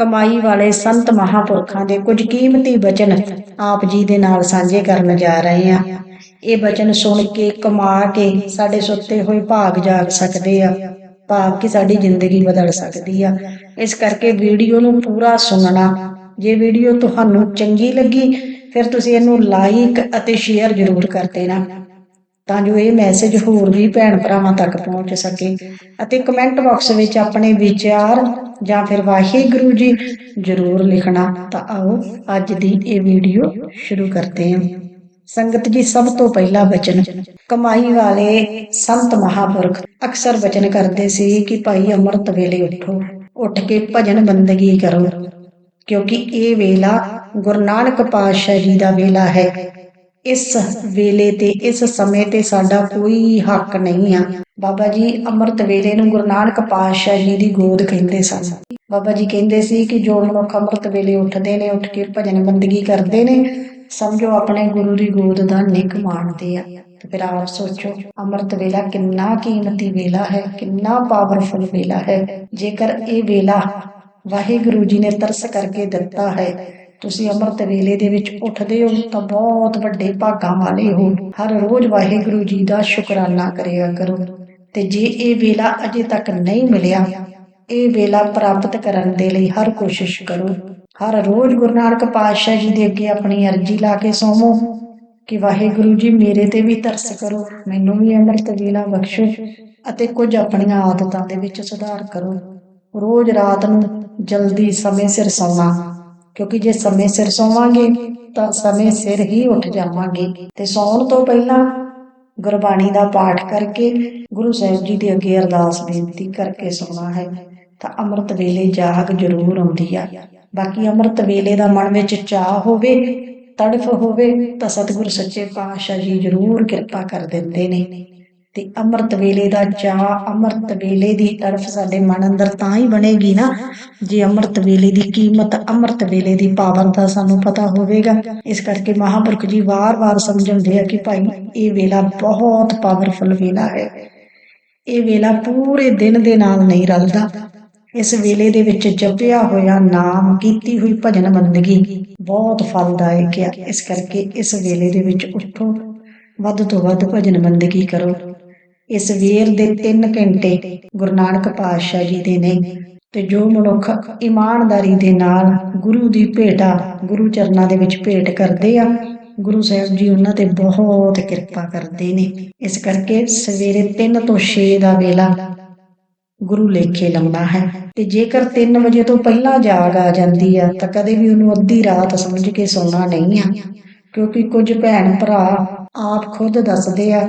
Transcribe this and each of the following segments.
ਕਮਾਈ ਵਾਲੇ ਸੰਤ ਮਹਾਪੁਰਖਾਂ ਦੇ ਕੁਝ ਕੀਮਤੀ ਬਚਨ ਆਪ ਜੀ ਦੇ ਨਾਲ ਸਾਂਝੇ ਕਰਨ ਜਾ ਰਹੇ ਹਾਂ। ਇਹ ਬਚਨ ਸੁਣ ਕੇ, ਕਮਾ ਕੇ ਸਾਡੇ ਸੁੱਤੇ ਹੋਏ ਭਾਗ ਜਾਗ ਸਕਦੇ ਆ। ਭਾਗ ਕਿ ਸਾਡੀ ਜ਼ਿੰਦਗੀ ਬਦਲ ਸਕਦੀ ਆ। ਇਸ ਕਰਕੇ ਵੀਡੀਓ ਨੂੰ ਪੂਰਾ ਸੁਣਨਾ। ਜੇ ਵੀਡੀਓ ਤੁਹਾਨੂੰ ਚੰਗੀ ਲੱਗੀ, ਫਿਰ ਤੁਸੀਂ ਇਹਨੂੰ ਲਾਈਕ ਅਤੇ ਸ਼ੇਅਰ ਜ਼ਰੂਰ ਕਰ ਦੇਣਾ। ਤਾਂ ਜੋ ਇਹ ਮੈਸੇਜ ਹੋਰ ਵੀ ਭੈਣ ਭਰਾਵਾਂ ਤੱਕ ਪਹੁੰਚ ਸਕੇ। ਅਤੇ ਕਮੈਂਟ ਬਾਕਸ ਵਿੱਚ ਆਪਣੇ ਵਿਚਾਰ ਜਾਂ ਫਿਰ ਵਾਹਿਗੁਰੂ ਜੀ ਜ਼ਰੂਰ ਲਿਖਣਾ। ਤਾਂ ਆਓ ਅੱਜ ਦੀ ਇਹ ਵੀਡੀਓ ਸ਼ੁਰੂ ਕਰਦੇ ਹਾਂ। ਸੰਗਤ ਜੀ, ਸਭ ਤੋਂ ਪਹਿਲਾ ਬਚਨ ਕਮਾਈ ਵਾਲੇ ਸੰਤ ਮਹਾਪੁਰਖ ਅਕਸਰ ਬਚਨ ਕਰਦੇ ਸੀ ਕਿ ਭਾਈ ਅੰਮ੍ਰਿਤ ਵੇਲੇ ਉੱਠੋ, ਉੱਠ ਕੇ ਭਜਨ ਬੰਦਗੀ ਕਰੋ। ਕਿਉਂਕਿ ਇਹ ਵੇਲਾ ਗੁਰੂ ਨਾਨਕ ਪਾਤਸ਼ਾਹ ਜੀ ਦਾ ਵੇਲਾ ਹੈ। ਇਸ ਵੇਲੇ ਤੇ ਇਸ ਸਮੇਂ ਤੇ ਸਾਡਾ ਕੋਈ ਹੱਕ ਨਹੀਂ ਆ। ਬਾਬਾ ਜੀ ਅੰਮ੍ਰਿਤ ਵੇਲੇ ਨੂੰ ਗੁਰੂ ਨਾਨਕ ਪਾਤਸ਼ਾਹ ਜੀ ਦੀ ਗੋਦ ਕਹਿੰਦੇ ਸਨ। ਬਾਬਾ ਜੀ ਕਹਿੰਦੇ ਸੀ ਕਿ ਜੋ ਮਨੁੱਖ ਅੰਮ੍ਰਿਤ ਵੇਲੇ ਉੱਠਦੇ ਨੇ, ਉੱਠ ਕੇ ਭਜਨ ਬੰਦਗੀ ਕਰਦੇ ਨੇ, ਸਮਝੋ ਆਪਣੇ ਗੁਰੂ ਦੀ ਗੋਦ ਦਾ ਨਿਕ ਮਾਣਦੇ ਆ। ਤੇ ਫਿਰ ਆਪ ਸੋਚੋ, ਅੰਮ੍ਰਿਤ ਵੇਲਾ ਕਿੰਨਾ ਕੀਮਤੀ ਵੇਲਾ ਹੈ, ਕਿੰਨਾ ਪਾਵਰਫੁਲ ਵੇਲਾ ਹੈ। ਜੇਕਰ ਇਹ ਵੇਲਾ ਵਾਹਿਗੁਰੂ ਜੀ ਨੇ ਤਰਸ ਕਰਕੇ ਦਿੱਤਾ ਹੈ ਤੁਸੀਂ ਅੰਮ੍ਰਿਤ ਵੇਲੇ ਦੇ ਵਿੱਚ ਉੱਠਦੇ ਹੋ ਤਾਂ ਬਹੁਤ ਵੱਡੇ ਭਾਗਾਂ ਵਾਲੇ ਹੋ। ਹਰ ਰੋਜ਼ ਵਾਹਿਗੁਰੂ ਜੀ ਦਾ ਸ਼ੁਕਰਾਨਾ ਕਰਿਆ ਕਰੋ। ਤੇ ਜੇ ਇਹ ਵੇਲਾ ਅਜੇ ਤੱਕ ਨਹੀਂ ਮਿਲਿਆ, ਇਹ ਵੇਲਾ ਪ੍ਰਾਪਤ ਕਰਨ ਦੇ ਲਈ ਹਰ ਕੋਸ਼ਿਸ਼ ਕਰੋ। ਹਰ ਰੋਜ਼ ਗੁਰੂ ਨਾਨਕ ਪਾਤਸ਼ਾਹ ਜੀ ਦੇ ਅੱਗੇ ਆਪਣੀ ਅਰਜ਼ੀ ਲਾ ਕੇ ਸੋਵੋ ਕਿ ਵਾਹਿਗੁਰੂ ਜੀ ਮੇਰੇ ਤੇ ਵੀ ਤਰਸ ਕਰੋ, ਮੈਨੂੰ ਵੀ ਅੰਮ੍ਰਿਤ ਵੇਲਾ ਬਖਸ਼ੋ ਅਤੇ ਕੁਝ ਆਪਣੀਆਂ ਆਦਤਾਂ ਦੇ ਵਿੱਚ ਸੁਧਾਰ ਕਰੋ। ਰੋਜ਼ ਰਾਤ ਨੂੰ ਜਲਦੀ ਸਮੇਂ ਸਿਰ ਸੌਣਾ ਕਿਉਂਕਿ ਜੇ ਸਮੇਂ ਸਿਰ ਸੌਵਾਂਗੇ ਤਾਂ ਸਮੇਂ ਸਿਰ ਹੀ ਉੱਠ ਜਾਵਾਂਗੇ ਤੇ ਸੌਣ ਤੋਂ ਪਹਿਲਾਂ ਗੁਰਬਾਣੀ ਦਾ ਪਾਠ ਕਰਕੇ ਗੁਰੂ ਸਾਹਿਬ ਜੀ ਦੇ ਅੱਗੇ ਅਰਦਾਸ ਬੇਨਤੀ ਕਰਕੇ ਸੌਣਾ ਹੈ, ਤਾਂ ਅੰਮ੍ਰਿਤ ਵੇਲੇ ਜਾਗ ਜ਼ਰੂਰ ਆਉਂਦੀ ਆ। ਬਾਕੀ ਅੰਮ੍ਰਿਤ ਵੇਲੇ ਦਾ ਮਨ ਵਿੱਚ ਚਾਹ ਹੋਵੇ, ਤੜਫ ਹੋਵੇ, ਤਾਂ ਸਤਿਗੁਰ ਸੱਚੇ ਪਾਤਸ਼ਾਹ ਜੀ ਜ਼ਰੂਰ ਕਿਰਪਾ ਕਰ ਦਿੰਦੇ ਨੇ। ਤੇ ਅੰਮ੍ਰਿਤ ਵੇਲੇ ਦਾ ਚਾਹ ਅੰਮ੍ਰਿਤ ਵੇਲੇ ਦੀ ਤਰਫ ਸਾਡੇ ਮਨ ਅੰਦਰ ਤਾਂ ਹੀ ਬਣੇਗੀ ਨਾ। ਜੇ ਅੰਮ੍ਰਿਤ ਵੇਲੇ ਦੀ ਕੀਮਤ ਅੰਮ੍ਰਿਤ ਵੇਲੇ ਦੀ ਪਾਵਨਤਾ ਸਾਨੂੰ ਪਤਾ ਹੋਵੇਗਾ। ਇਸ ਕਰਕੇ ਮਹਾਪੁਰਖ ਜੀ ਵਾਰ-ਵਾਰ ਸਮਝਾਉਂਦੇ ਆ ਕਿ ਭਾਈ, ਇਹ ਵੇਲਾ ਬਹੁਤ ਪਾਵਰਫੁਲ ਵੇਲਾ ਹੈ। ਇਹ ਵੇਲਾ ਪੂਰੇ ਦਿਨ ਦੇ ਨਾਲ ਨਹੀਂ ਰਲਦਾ। ਇਸ ਵੇਲੇ ਦੇ ਵਿੱਚ ਜਪਿਆ ਹੋਇਆ ਨਾਮ, ਕੀਤੀ ਹੋਈ ਭਜਨ ਬੰਦਗੀ ਬਹੁਤ ਫਲਦਾਇਕ ਹੈ ਇਸ ਕਰਕੇ ਇਸ ਵੇਲੇ ਦੇ ਵਿੱਚ ਉੱਠੋ। ਵੱਧ ਤੋਂ ਵੱਧ ਭਜਨ ਬੰਦਗੀ ਕਰੋ। ਇਸ ਵੇਰ ਦੇ 3 ਘੰਟੇ ਗੁਰੂ ਨਾਨਕ ਪਾਤਸ਼ਾਹ ਜੀ ਦੇ ਨੇ ਤੇ ਜੋ ਮਨੁੱਖ ਇਮਾਨਦਾਰੀ ਦੇ ਨਾਲ ਗੁਰੂ ਦੀ ਭੇਟਾ ਗੁਰੂ ਚਰਨਾਂ ਦੇ ਵਿੱਚ ਭੇਟ ਕਰਦੇ ਆ, ਗੁਰੂ ਸਾਹਿਬ ਜੀ ਉਹਨਾਂ ਤੇ ਬਹੁਤ ਕਿਰਪਾ ਕਰਦੇ ਨੇ। ਇਸ ਕਰਕੇ ਸਵੇਰੇ 3 ਤੋਂ 6 ਦਾ ਵੇਲਾ ਗੁਰੂ ਲੇਖੇ ਲਾਉਣਾ ਹੈ ਤੇ ਜੇਕਰ 3 ਵਜੇ ਤੋਂ ਪਹਿਲਾਂ ਜਾਗ ਆ ਜਾਂਦੀ ਆ ਤਾਂ ਕਦੇ ਵੀ ਉਹਨੂੰ ਅੱਧੀ ਰਾਤ ਸਮਝ ਕੇ ਸੌਣਾ ਨਹੀਂ ਆ। ਕਿਉਂਕਿ ਕੁਝ ਭੈਣ ਭਰਾ ਆਪ ਖੁਦ ਦੱਸਦੇ ਆ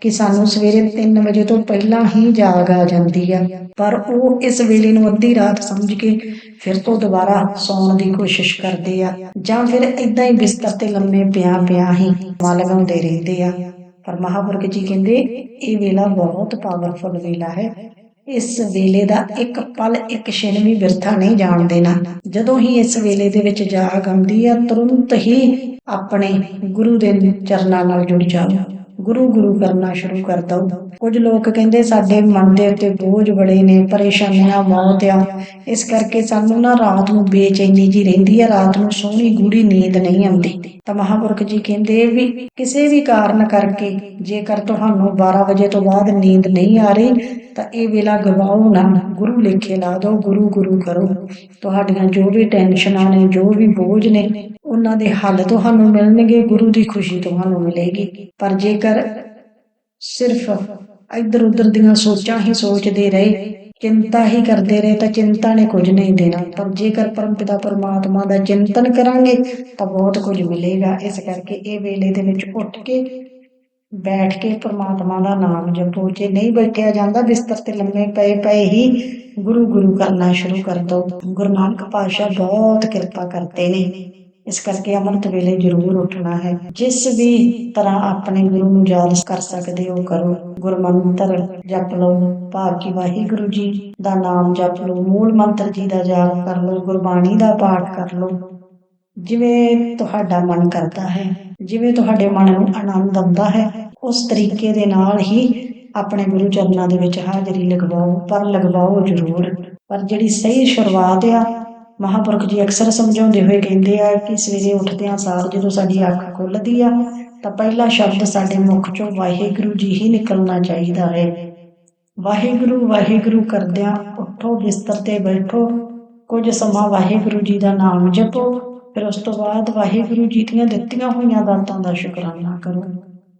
ਕਿ ਸਾਨੂੰ ਸਵੇਰੇ 3 ਵਜੇ ਤੋਂ ਪਹਿਲਾਂ ਹੀ ਜਾਗ ਆ ਜਾਂਦੀ ਆ। ਪਰ ਉਹ ਇਸ ਵੇਲੇ ਨੂੰ ਅੱਧੀ ਰਾਤ ਸਮਝ ਕੇ ਫਿਰ ਤੋਂ ਦੁਬਾਰਾ ਸੌਣ ਦੀ ਕੋਸ਼ਿਸ਼ ਕਰਦੇ ਆ ਜਾਂ ਫਿਰ ਇਦਾਂ ਹੀ ਬਿਸਤਰ ਤੇ ਲੰਮੇ ਪਿਆ ਪਿਆ ਹੀ ਮਨ ਲਗਾਉਂਦੇ ਰਹਿੰਦੇ ਆ। ਪਰ ਮਹਾਪੁਰਖ ਜੀ ਕਹਿੰਦੇ, ਇਹ ਵੇਲਾ ਬਹੁਤ ਪਾਵਰਫੁਲ ਵੇਲਾ ਹੈ। ਇਸ ਵੇਲੇ ਦਾ ਇੱਕ ਪਲ, ਇੱਕ ਛਿਨ ਵੀ ਬਿਰਥਾ ਨਹੀਂ ਜਾਣ ਦੇਣਾ। ਜਦੋਂ ਹੀ ਇਸ ਵੇਲੇ ਦੇ ਵਿੱਚ ਜਾਗ ਆਉਂਦੀ ਆ, ਤੁਰੰਤ ਹੀ ਆਪਣੇ ਗੁਰੂ ਦੇ ਚਰਨਾਂ ਨਾਲ ਜੁੜ ਜਾਓ। ਗੁਰੂ ਗੁਰੂ ਕਰਨਾ ਸ਼ੁਰੂ ਕਰ ਦੋ ਕੁਝ ਲੋਕ ਕਹਿੰਦੇ ਸਾਡੇ ਮਨ ਦੇ ਉੱਤੇ ਬੋਝ ਬੜੇ ਨੇ, ਪਰੇਸ਼ਾਨੀਆਂ ਬਹੁਤ ਆ। ਇਸ ਕਰਕੇ ਸਾਨੂੰ ਨਾ ਰਾਤ ਨੂੰ ਬੇਚੈਨੀ ਜੀ ਰਹਿੰਦੀ ਆ, ਰਾਤ ਨੂੰ ਸੋਹਣੀ ਗੂੜੀ ਨੀਂਦ ਨਹੀਂ ਆਉਂਦੀ। ਤਾਂ ਮਹਾਪੁਰਖ ਜੀ ਕਹਿੰਦੇ ਵੀ ਕਿਸੇ ਵੀ ਕਾਰਨ ਕਰਕੇ ਜੇਕਰ ਤੁਹਾਨੂੰ 12 ਵਜੇ ਤੋਂ ਬਾਅਦ ਨੀਂਦ ਨਹੀਂ ਆ ਰਹੀ, ਤਾਂ ਇਹ ਵੇਲਾ ਗਵਾਓ ਨਾ। ਗੁਰੂ ਲੇਖੇ ਲਾ ਦਿਓ, ਗੁਰੂ ਗੁਰੂ ਕਰੋ। ਤੁਹਾਡੀਆਂ ਜੋ ਵੀ ਟੈਨਸ਼ਨਾਂ ਨੇ, ਜੋ ਵੀ ਬੋਝ ਨੇ, ਉਹਨਾਂ ਦੇ ਹੱਲ ਤੁਹਾਨੂੰ ਮਿਲਣਗੇ, ਗੁਰੂ ਦੀ ਖੁਸ਼ੀ ਤੁਹਾਨੂੰ ਮਿਲੇਗੀ। ਪਰ ਜੇ ਜੇਕਰ ਸਿਰਫ ਇੱਧਰ ਉੱਧਰ ਦੀਆਂ ਸੋਚਾਂ ਹੀ ਸੋਚਦੇ ਰਹੇ। ਚਿੰਤਾ ਹੀ ਕਰਦੇ ਰਹੇ ਤਾਂ ਚਿੰਤਾ ਨੇ ਕੁਝ ਨਹੀਂ ਦੇਣਾ। ਪਰ ਜੇਕਰ ਪਰਮਪਿਤਾ ਪਰਮਾਤਮਾ ਦਾ ਚਿੰਤਨ ਕਰਾਂਗੇ ਤਾਂ ਬਹੁਤ ਕੁਝ ਮਿਲੇਗਾ। ਇਸ ਕਰਕੇ ਇਹ ਵੇਲੇ ਦੇ ਵਿੱਚ ਉੱਠ ਕੇ, ਬੈਠ ਕੇ ਪਰਮਾਤਮਾ ਦਾ ਨਾਮ ਜਪੋ। ਜੇ ਨਹੀਂ ਬੈਠਿਆ ਜਾਂਦਾ, ਬਿਸਤਰ ਤੇ ਲੰਮੇ ਪਏ ਪਏ ਹੀ ਗੁਰੂ ਗੁਰੂ ਕਰਨਾ ਸ਼ੁਰੂ ਕਰ ਦੋ ਗੁਰੂ ਨਾਨਕ ਪਾਤਸ਼ਾਹ ਬਹੁਤ ਕਿਰਪਾ ਕਰਦੇ ਨੇ। ਇਸ ਕਰਕੇ ਅੰਮ੍ਰਿਤ ਵੇਲੇ ਜ਼ਰੂਰ ਉੱਠਣਾ ਹੈ। ਜਿਸ ਵੀ ਤਰ੍ਹਾਂ ਆਪਣੇ ਗੁਰੂ ਨੂੰ ਯਾਦ ਕਰ ਸਕਦੇ ਹੋ, ਕਰੋ। ਗੁਰਮੰਤਰ ਜਪ ਲਓ। ਭਾਵ ਕਿ ਵਾਹਿਗੁਰੂ ਜੀ ਦਾ ਨਾਮ ਜਪ ਲਓ। ਮੂਲ ਮੰਤਰ ਜੀ ਦਾ ਜਾਪ ਕਰ ਲਓ। ਗੁਰਬਾਣੀ ਦਾ ਪਾਠ ਕਰ ਲਓ। ਜਿਵੇਂ ਤੁਹਾਡਾ ਮਨ ਕਰਦਾ ਹੈ, ਜਿਵੇਂ ਤੁਹਾਡੇ ਮਨ ਨੂੰ ਆਨੰਦ ਆਉਂਦਾ ਹੈ, ਉਸ ਤਰੀਕੇ ਦੇ ਨਾਲ ਹੀ ਆਪਣੇ ਗੁਰੂ ਚਰਨਾਂ ਦੇ ਵਿੱਚ ਹਾਜ਼ਰੀ ਲਗਵਾਓ। ਪਰ ਲਗਵਾਓ ਜ਼ਰੂਰ। ਪਰ ਜਿਹੜੀ ਸਹੀ ਸ਼ੁਰੂਆਤ ਆ ਮਹਾਪੁਰਖ ਜੀ ਅਕਸਰ ਸਮਝਾਉਂਦੇ ਹੋਏ ਕਹਿੰਦੇ ਆ ਕਿ ਸਵੇਰੇ ਉੱਠਦਿਆਂ ਸਾਰ ਜਦੋਂ ਸਾਡੀ ਅੱਖ ਖੁੱਲਦੀ ਆ, ਤਾਂ ਪਹਿਲਾ ਸ਼ਬਦ ਸਾਡੇ ਮੁਖ ਚੋਂ ਵਾਹਿਗੁਰੂ ਜੀ ਹੀ ਨਿਕਲਣਾ ਚਾਹੀਦਾ ਹੈ। ਵਾਹਿਗੁਰੂ ਵਾਹਿਗੁਰੂ ਕਰਦਿਆਂ ਉੱਠੋ, ਬਿਸਤਰ ਤੇ ਬੈਠੋ, ਕੁਝ ਸਮਾਂ ਵਾਹਿਗੁਰੂ ਜੀ ਦਾ ਨਾਮ ਜਪੋ, ਫਿਰ ਉਸ ਤੋਂ ਬਾਅਦ ਵਾਹਿਗੁਰੂ ਜੀ ਦੀਆਂ ਦਿੱਤੀਆਂ ਹੋਈਆਂ ਦਾਤਾਂ ਦਾ ਸ਼ੁਕਰਾਨਾ ਕਰੋ।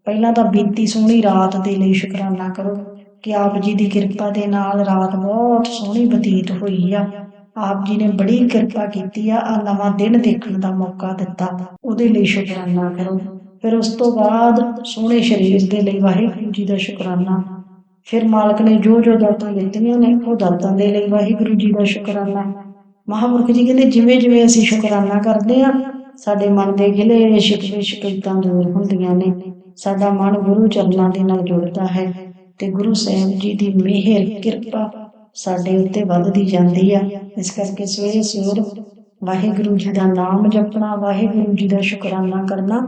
ਪਹਿਲਾਂ ਤਾਂ ਬੀਤੀ ਸੋਹਣੀ ਰਾਤ ਦੇ ਲਈ ਸ਼ੁਕਰਾਨਾ ਕਰੋ ਕਿ ਆਪ ਜੀ ਦੀ ਕਿਰਪਾ ਦੇ ਨਾਲ ਰਾਤ ਬਹੁਤ ਸੋਹਣੀ ਬਤੀਤ ਹੋਈ ਆ। ਆਪ ਜੀ ਨੇ ਬੜੀ ਕਿਰਪਾ ਕੀਤੀ ਆ ਆ ਨਵਾਂ ਦਿਨ ਦੇਖਣ ਦਾ ਮੌਕਾ ਦਿੱਤਾ। ਉਹਦੇ ਲਈ ਸ਼ੁਕਰਾਨਾ ਕਰੋ। ਫਿਰ ਉਸ ਤੋਂ ਬਾਅਦ ਸੋਹਣੇ ਸਰੀਰ ਦੇ ਲਈ ਵਾਹਿਗੁਰੂ ਜੀ ਦਾ ਸ਼ੁਕਰਾਨਾ। ਫਿਰ ਮਾਲਕ ਨੇ ਜੋ ਜੋ ਦਾਤਾਂ ਦਿੱਤੀਆਂ ਨੇ, ਉਹ ਦਾਤਾਂ ਦੇ ਲਈ ਵਾਹਿਗੁਰੂ ਜੀ ਦਾ ਸ਼ੁਕਰਾਨਾ। ਮਹਾਂਪੁਰਖ ਜੀ ਕਹਿੰਦੇ, ਜਿਵੇਂ ਜਿਵੇਂ ਅਸੀਂ ਸ਼ੁਕਰਾਨਾ ਕਰਦੇ ਆ, ਸਾਡੇ ਮਨ ਦੇ ਗਿਲੇ ਸ਼ਿਕਵੇ ਸ਼ਿਕਾਇਤਾਂ ਦੂਰ ਹੁੰਦੀਆਂ ਨੇ। ਸਾਡਾ ਮਨ ਗੁਰੂ ਚਰਨਾਂ ਦੇ ਨਾਲ ਜੁੜਦਾ ਹੈ ਤੇ ਗੁਰੂ ਸਾਹਿਬ ਜੀ ਦੀ ਮਿਹਰ, ਕਿਰਪਾ ਸਾਡੇ ਉੱਤੇ ਵੱਧਦੀ ਜਾਂਦੀ ਆ। ਇਸ ਕਰਕੇ ਸਵੇਰੇ ਸਵੇਰ ਵਾਹਿਗੁਰੂ ਜੀ ਦਾ ਨਾਮ ਜਪਣਾ, ਵਾਹਿਗੁਰੂ ਜੀ ਦਾ ਸ਼ੁਕਰਾਨਾ ਕਰਨਾ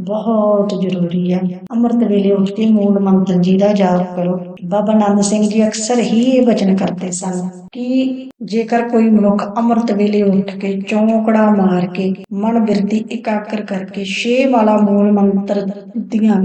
ਬਹੁਤ ਜ਼ਰੂਰੀ ਹੈ ਅੰਮ੍ਰਿਤ ਵੇਲੇ ਉੱਠ ਕੇ ਮੂਲ ਮੰਤਰ ਜੀ ਦਾ ਜਾਪ ਕਰੋ। ਬਾਬਾ ਨੰਦ ਸਿੰਘ ਜੀ ਅਕਸਰ ਹੀ ਇਹ ਬਚਨ ਕਰਦੇ ਸਨ ਕਿ ਜੇਕਰ ਕੋਈ ਮਨੁੱਖ ਅੰਮ੍ਰਿਤ ਵੇਲੇ ਉੱਠ ਕੇ ਚੌਂਕੜਾ ਮਾਰ ਕੇ ਮਨ ਬਿਰਤੀ ਇਕਾਗਰ ਕਰਕੇ ਛੇ ਵਾਲਾ ਮੂਲ ਮੰਤਰ ਦੀਆਂ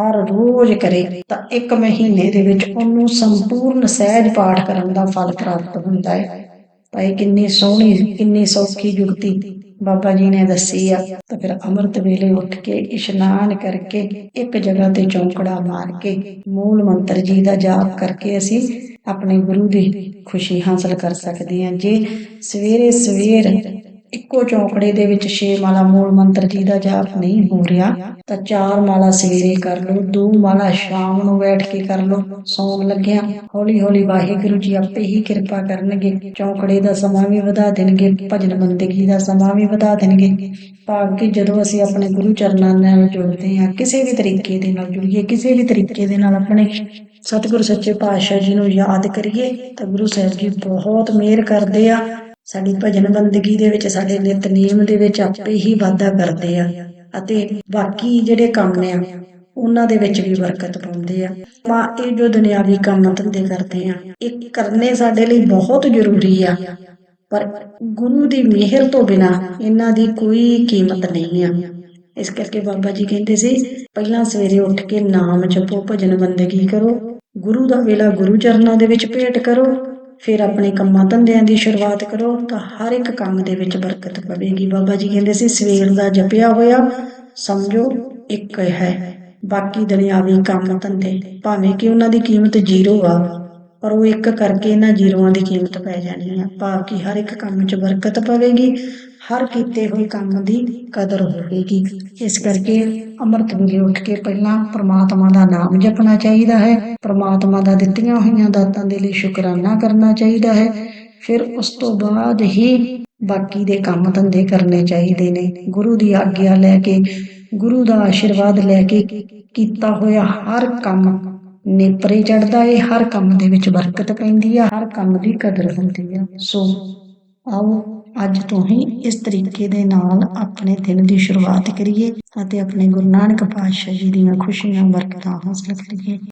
ਹਰ ਰੋਜ਼ ਕਰੇ, ਤਾਂ ਇੱਕ ਮਹੀਨੇ ਦੇ ਵਿੱਚ ਉਹਨੂੰ ਸੰਪੂਰਨ ਸਹਿਜ ਪਾਠ ਕਰਨ ਦਾ ਫਲ ਪ੍ਰਾਪਤ ਹੁੰਦਾ ਹੈ। ਭਾਈ, ਕਿੰਨੀ ਸੋਹਣੀ, ਕਿੰਨੀ ਸੌਖੀ ਜੁਗਤੀ। ਬਾਬਾ ਜੀ ਨੇ ਦੱਸੀ ਆ, ਤਾਂ ਫਿਰ ਅੰਮ੍ਰਿਤ ਵੇਲੇ ਉੱਠ ਕੇ ਇਸ਼ਨਾਨ ਕਰਕੇ ਇੱਕ ਜਗ੍ਹਾ ਤੇ ਚੌਂਕੜਾ ਮਾਰ ਕੇ ਮੂਲ ਮੰਤਰ ਜੀ ਦਾ ਜਾਪ ਕਰਕੇ ਅਸੀਂ ਆਪਣੇ ਗੁਰੂ ਦੀ ਖੁਸ਼ੀ ਹਾਸਲ ਕਰ ਸਕਦੇ ਹਾਂ। ਜੇ ਸਵੇਰੇ ਸਵੇਰ ਇੱਕੋ ਚੌਂਕੜੇ ਦੇ ਵਿੱਚ ਛੇ ਮਾਲਾ ਮੂਲ ਮੰਤਰ ਜੀ ਦਾ ਜਾਪ ਨਹੀਂ ਹੋ ਰਿਹਾ, ਤਾਂ ਚਾਰ ਮਾਲਾ ਸਵੇਰੇ ਕਰ ਲਓ, ਦੋ ਮਾਲਾ ਸ਼ਾਮ ਨੂੰ ਬੈਠ ਕੇ ਕਰ ਲਓ, ਸੌਣ ਲੱਗਿਆ। ਹੌਲੀ ਹੌਲੀ ਵਾਹਿਗੁਰੂ ਜੀ ਆਪੇ ਹੀ ਕਿਰਪਾ ਕਰਨਗੇ। ਚੌਂਕੜੇ ਦਾ ਸਮਾਂ ਵੀ ਵਧਾ ਦੇਣਗੇ, ਭਜਨ ਬੰਦਗੀ ਦਾ ਸਮਾਂ ਵੀ ਵਧਾ ਦੇਣਗੇ। ਭਾਵ ਕਿ ਜਦੋਂ ਅਸੀਂ ਆਪਣੇ ਗੁਰੂ ਚਰਨਾਂ ਨਾਲ ਜੁੜਦੇ ਹਾਂ, ਕਿਸੇ ਵੀ ਤਰੀਕੇ ਦੇ ਨਾਲ ਜੁੜੀਏ, ਕਿਸੇ ਵੀ ਤਰੀਕੇ ਦੇ ਨਾਲ ਆਪਣੇ ਸਤਿਗੁਰੂ ਸੱਚੇ ਪਾਤਸ਼ਾਹ ਜੀ ਨੂੰ ਯਾਦ ਕਰੀਏ, ਤਾਂ ਗੁਰੂ ਸਾਹਿਬ ਜੀ ਬਹੁਤ ਮਿਹਰ ਕਰਦੇ ਆ। ਸਾਡੀ ਭਜਨ ਬੰਦਗੀ ਦੇ ਵਿੱਚ, ਸਾਡੇ ਨਿਤਨੇਮ ਦੇ ਵਿੱਚ ਆਪੇ ਹੀ ਵਾਧਾ ਕਰਦੇ ਆ। ਅਤੇ ਬਾਕੀ ਜਿਹੜੇ ਕੰਮ ਆ, ਉਹਨਾਂ ਦੇ ਵਿੱਚ ਵੀ ਬਰਕਤ ਪਾਉਂਦੇ ਆ। ਆਪਾਂ ਇਹ ਜੋ ਦੁਨਿਆਵੀ ਕੰਮ ਧੰਦੇ ਕਰਦੇ ਆ, ਇਹ ਕਰਨੇ ਸਾਡੇ ਲਈ ਬਹੁਤ ਜ਼ਰੂਰੀ ਆ। ਪਰ ਗੁਰੂ ਦੀ ਮਿਹਰ ਤੋਂ ਬਿਨਾ ਇਹਨਾਂ ਦੀ ਕੋਈ ਕੀਮਤ ਨਹੀਂ ਆ। ਇਸ ਕਰਕੇ ਬਾਬਾ ਜੀ ਕਹਿੰਦੇ ਸੀ, ਪਹਿਲਾਂ ਸਵੇਰੇ ਉੱਠ ਕੇ ਨਾਮ ਜਪੋ, ਭਜਨ ਬੰਦਗੀ ਕਰੋ। ਗੁਰੂ ਦਾ ਵੇਲਾ ਗੁਰੂ ਚਰਨਾਂ ਦੇ ਵਿੱਚ ਭੇਟ ਕਰੋ। ਫਿਰ ਆਪਣੇ ਕੰਮਾਂ ਧੰਦਿਆਂ ਦੀ ਸ਼ੁਰੂਆਤ ਕਰੋ ਤਾਂ ਹਰ ਇੱਕ ਕੰਮ ਦੇ ਵਿੱਚ ਬਰਕਤ ਪਵੇਗੀ। ਬਾਬਾ ਜੀ ਕਹਿੰਦੇ ਸੀ, ਸਵੇਰ ਦਾ ਜਪਿਆ ਹੋਇਆ ਸਮਝੋ ਇੱਕ ਹੈ, ਬਾਕੀ ਦੁਨਿਆਵੀ ਕੰਮ ਧੰਦੇ। ਭਾਵੇਂ ਕਿ ਉਹਨਾਂ ਦੀ ਕੀਮਤ ਜ਼ੀਰੋ ਆ, ਪਰ ਉਹ ਇੱਕ ਕਰਕੇ ਇਹਨਾਂ ਜ਼ੀਰੋਆਂ ਦੀ ਕੀਮਤ ਪੈ ਜਾਣੀ ਆ। ਭਾਵ ਕਿ ਹਰ ਇੱਕ ਕੰਮ 'ਚ ਬਰਕਤ ਪਵੇਗੀ। ਹਰ ਕੀਤੇ ਹੋਏ ਕੰਮ ਦੀ ਕਦਰ ਹੋਵੇਗੀ। ਇਸ ਕਰਕੇ ਅੰਮ੍ਰਿਤ ਵੇਲੇ ਉੱਠ ਕੇ ਪਹਿਲਾਂ ਪ੍ਰਮਾਤਮਾ ਦਾ ਨਾਮ ਜਪਣਾ ਚਾਹੀਦਾ ਹੈ। ਪ੍ਰਮਾਤਮਾ ਦਾ ਦਿੱਤੀਆਂ ਹੋਈਆਂ ਦਾਤਾਂ ਦੇ ਲਈ ਸ਼ੁਕਰਾਨਾ ਕਰਨਾ ਚਾਹੀਦਾ ਹੈ। ਫਿਰ ਉਸ ਤੋਂ ਬਾਅਦ ਹੀ ਬਾਕੀ ਦੇ ਕੰਮ ਧੰਦੇ ਕਰਨੇ ਚਾਹੀਦੇ ਨੇ। ਗੁਰੂ ਦੀ ਆਗਿਆ ਲੈ ਕੇ, ਗੁਰੂ ਦਾ ਆਸ਼ੀਰਵਾਦ ਲੈ ਕੇ ਕੀਤਾ ਹੋਇਆ ਹਰ ਕੰਮ ਨੇਪਰੇ ਚੜਦਾ ਏ। ਹਰ ਕੰਮ ਦੇ ਵਿੱਚ ਬਰਕਤ ਪੈਂਦੀ ਆ। ਹਰ ਕੰਮ ਦੀ ਕਦਰ ਹੁੰਦੀ ਆ। ਸੋ ਆਓ, ਅੱਜ ਤੋਂ ਹੀ ਇਸ ਤਰੀਕੇ ਦੇ ਨਾਲ ਆਪਣੇ ਦਿਨ ਦੀ ਸ਼ੁਰੂਆਤ ਕਰੀਏ ਅਤੇ ਆਪਣੇ ਗੁਰੂ ਨਾਨਕ ਪਾਤਸ਼ਾਹ ਜੀ ਦੀਆਂ ਖੁਸ਼ੀਆਂ ਬਰਕਤਾਂ ਹਾਸਲ ਕਰੀਏ।